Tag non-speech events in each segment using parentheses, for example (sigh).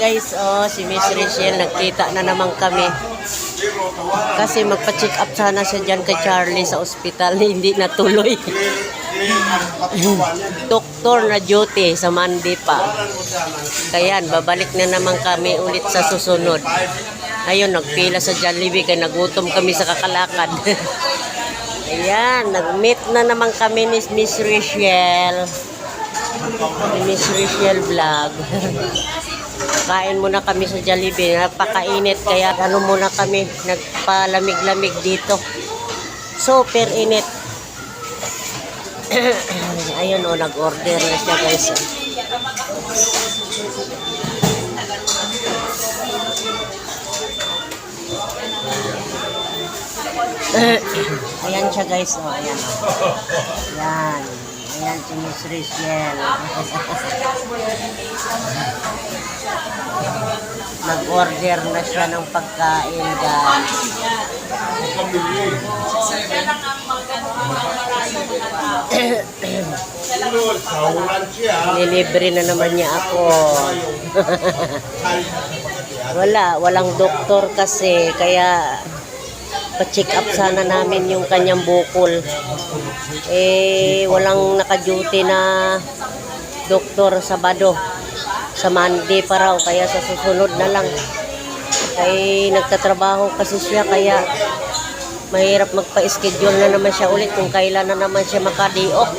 guys, oh, si Miss Rachel, nagkita na naman kami. Kasi magpa-check up sana siya dyan kay Charlie sa ospital, (laughs) hindi natuloy. Doktor na duty sa Monday pa. Kaya babalik na naman kami ulit sa susunod. Ayun, nagpila sa Jollibee kaya nagutom kami sa kakalakad. (laughs) Ayan, nag-meet na naman kami ni Miss Rachel. Miss Rachel Vlog. (laughs) Kain muna kami sa Jollibee. Napakainit kaya ano muna kami, nagpalamig-lamig dito. Super init. (coughs) Ayun o, nag-order na siya guys. (coughs) Ayan siya guys. Oh, ayan. Ayan. Ayan si Miss Rachel. (laughs) Nag-order na siya ng pagkain guys. Nilibre na naman niya ako. (laughs) Wala, walang doktor kasi kaya pa-check up sana namin yung kanyang bukol. Eh, walang naka-duty na doktor Sabado. Sa Monday pa raw, kaya sa susunod na lang. Ay, nagtatrabaho kasi siya, kaya mahirap magpa-schedule na naman siya ulit kung kailan na naman siya makadiok.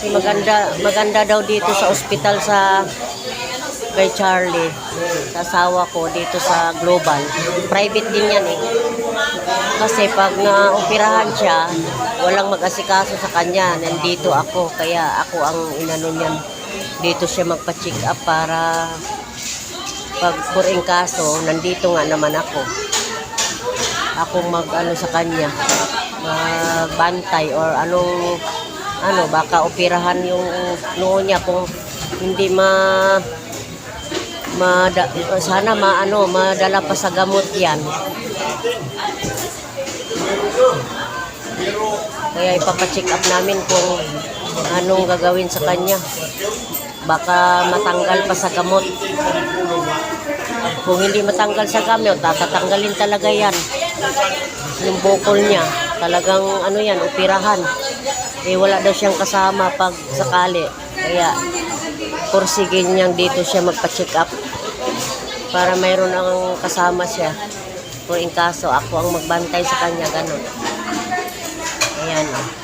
Kasi maganda, maganda daw dito sa ospital sa kay Charlie, sa asawa ko dito sa Global. Private din yan eh. Kasi pag naoperahan siya, walang mag-asikaso sa kanya. Nandito ako, kaya ako ang inano niyan. Dito siya magpa-check up para pag puring kaso, nandito nga naman ako. Ako mag-ano sa kanya, magbantay or anong ano, baka operahan yung noo niya kung hindi ma Mada, sana maano madala pa sa gamot yan. Kaya ipapacheck up namin kung anong gagawin sa kanya. Baka matanggal pa sa gamot. Kung hindi matanggal sa gamot, tatatanggalin talaga yan. Yung bukol niya, talagang ano yan, upirahan. Eh wala daw siyang kasama pag sakali. Kaya porsigin niyang dito siya magpa-check up. Para mayroon ang kasama siya. Kung in kaso ako ang magbantay sa kanya ganun. Ayan oh.